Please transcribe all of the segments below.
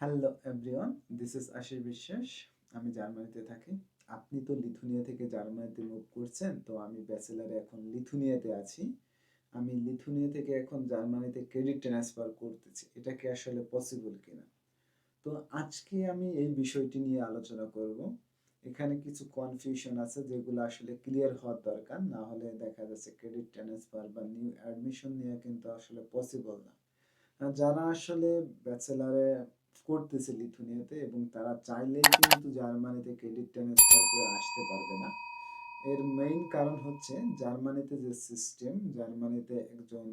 Hello everyone this is Ashis Biswas আমি জার্মানিতে থাকি। আপনি তো লিথুনিয়া থেকে জার্মানিতে মুভ করছেন, তো আমি ব্যাচেলারে এখন লিথুনিয়াতে আছি। আমি লিথুনিয়া থেকে এখন জার্মানিতে ক্রেডিট ট্রান্সফার করতেছি। এটা কি আসলে পসিবল কিনা? তো আজকে আমি এই বিষয়টি নিয়ে আলোচনা করব। এখানে কিছু কনফিউশন আছে যেগুলো আসলে ক্লিয়ার হওয়ার দরকার। না হলে দেখা যাচ্ছে ক্রেডিট ট্রান্সফার বা নিউ অ্যাডমিশন নিয়ে কিন্তু আসলে পসিবল না। যারা আসলে ব্যাচেলারে করতেছে লিথুনিয়াতে এবং তারা চাইলেই কিন্তু জার্মানিতে ক্রেডিট ট্রান্সফার করে আসতে পারবে না। এর মেইন কারণ হচ্ছে জার্মানিতে যে সিস্টেম জার্মানিতে একজন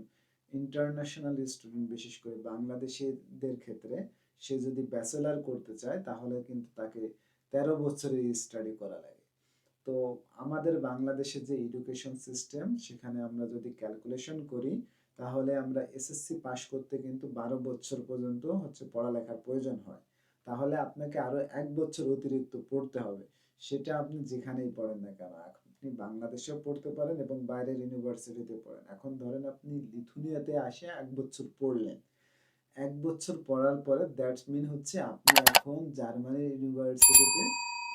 ইন্টারন্যাশনাল স্টুডেন্ট বিশেষ করে বাংলাদেশিদের ক্ষেত্রে সে যদি ব্যাচেলার করতে চায়, তাহলে কিন্তু তাকে তেরো বছরের স্টাডি করা লাগে। তো আমাদের বাংলাদেশের যে এডুকেশন সিস্টেম সেখানে আমরা যদি ক্যালকুলেশন করি তাহলে আমরা এসএসসি পাশ করতে কিন্তু বারো বছর পর্যন্ত হচ্ছে পড়ালেখার প্রয়োজন হয়। তাহলে আপনাকে আরও এক বছর অতিরিক্ত পড়তে হবে। সেটা আপনি যেখানেই পড়েন না কেন আপনি বাংলাদেশেও পড়তে পারেন এবং বাইরের ইউনিভার্সিটিতে পড়েন। এখন ধরেন আপনি লিথুনিয়াতে আসে এক বছর পড়লেন। এক বছর পড়ার পরে দ্যাটস মিন হচ্ছে আপনি এখন জার্মানির ইউনিভার্সিটিতে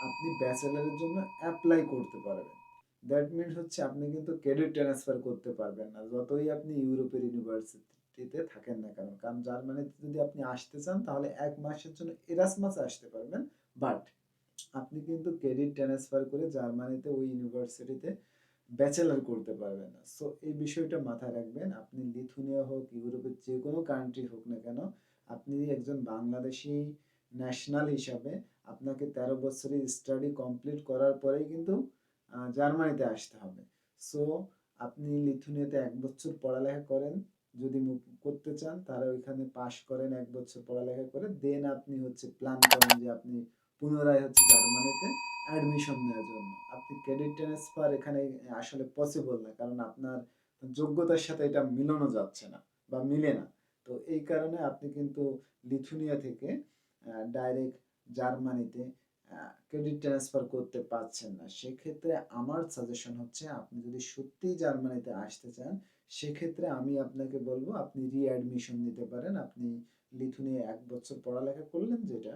আপনি ব্যাচেলারের জন্য অ্যাপ্লাই করতে পারবেন। দ্যাট মিনস হচ্ছে আপনি কিন্তু ক্রেডিট ট্রান্সফার করতে পারবেন না। যতই আপনি ইউরোপের ইউনিভার্সিটিতে থাকেন না কেন, কারণ জার্মানিতে যদি আপনি আসতে চান, তাহলে এক মাসের জন্য এরাসমাসে আসতে পারবেন। বাট আপনি কিন্তু ক্রেডিট ট্রান্সফার করে জার্মানিতে ওই ইউনিভার্সিটিতে ব্যাচেলার করতে পারবেন না। সো এই বিষয়টা মাথায় রাখবেন। আপনি লিথুনিয়া হোক, ইউরোপের যে কোনো কান্ট্রি হোক না কেন, আপনি একজন বাংলাদেশি ন্যাশনাল হিসাবে আপনাকে তেরো বছরের স্টাডি কমপ্লিট করার পরেই কিন্তু জার্মানিতে আসতে হবে। সো আপনি লিথুনিয়াতে এক বছর পড়ালেখা করেন। যদি করতে চান, তাহলে ওইখানে পাশ করেন এক বছর পড়ালেখা করে। দেন আপনি হচ্ছে প্ল্যান করেন যে আপনি পুনরায় হচ্ছে জার্মানিতে অ্যাডমিশন নেওয়ার জন্য। আপনি ক্রেডিট ট্রান্সফার এখানে আসলে পসিবল না, কারণ আপনার যোগ্যতার সাথে এটা মিলানো যাচ্ছে না বা মিলে না। তো এই কারণে আপনি কিন্তু লিথুনিয়া থেকে ডাইরেক্ট জার্মানিতে ক্রেডিট ট্রান্সফার করতে পারছেন না, সেক্ষেত্রে আমার সাজেশন হচ্ছে আপনি যদি সত্যিই জার্মানিতে আসতে চান, সেক্ষেত্রে আমি আপনাকে বলব আপনি রিঅ্যাডমিশন নিতে পারেন। আপনি লিথুনিয়া এক বছর পড়ালেখা করলেন যেটা,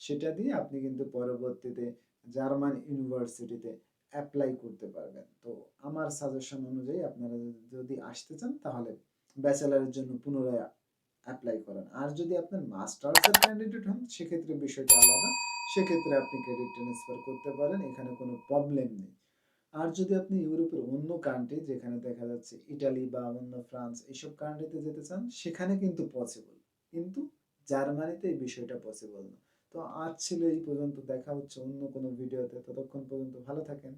সেটা দিয়ে আপনি কিন্তু পরবর্তীতে জার্মান ইউনিভার্সিটিতে অ্যাপ্লাই করতে পারবেন। তো আমার সাজেশন অনুযায়ী আপনারা যদি আসতে চান, তাহলে ব্যাচেলারের জন্য পুনরায় অ্যাপ্লাই করেন। আর যদি আপনার মাস্টার্সের ক্যান্ডিডেট হন, সেক্ষেত্রে বিষয়টা আলাদা। সেক্ষেত্রে আপনি ক্রেডিট ট্রান্সফার করতে পারেন, এখানে কোনো প্রবলেম নেই। আর যদি আপনি ইউরোপের অন্য কান্ট্রি যেখানে দেখা যাচ্ছে ইটালি বা অন্য ফ্রান্স, এইসব কান্ট্রিতে যেতে চান, সেখানে কিন্তু পসিবল কিন্তু জার্মানিতে এই বিষয়টা পসিবল না। তো আজ ছিল এই পর্যন্ত, দেখা হচ্ছে অন্য কোনো ভিডিওতে ততক্ষণ পর্যন্ত ভালো থাকেন।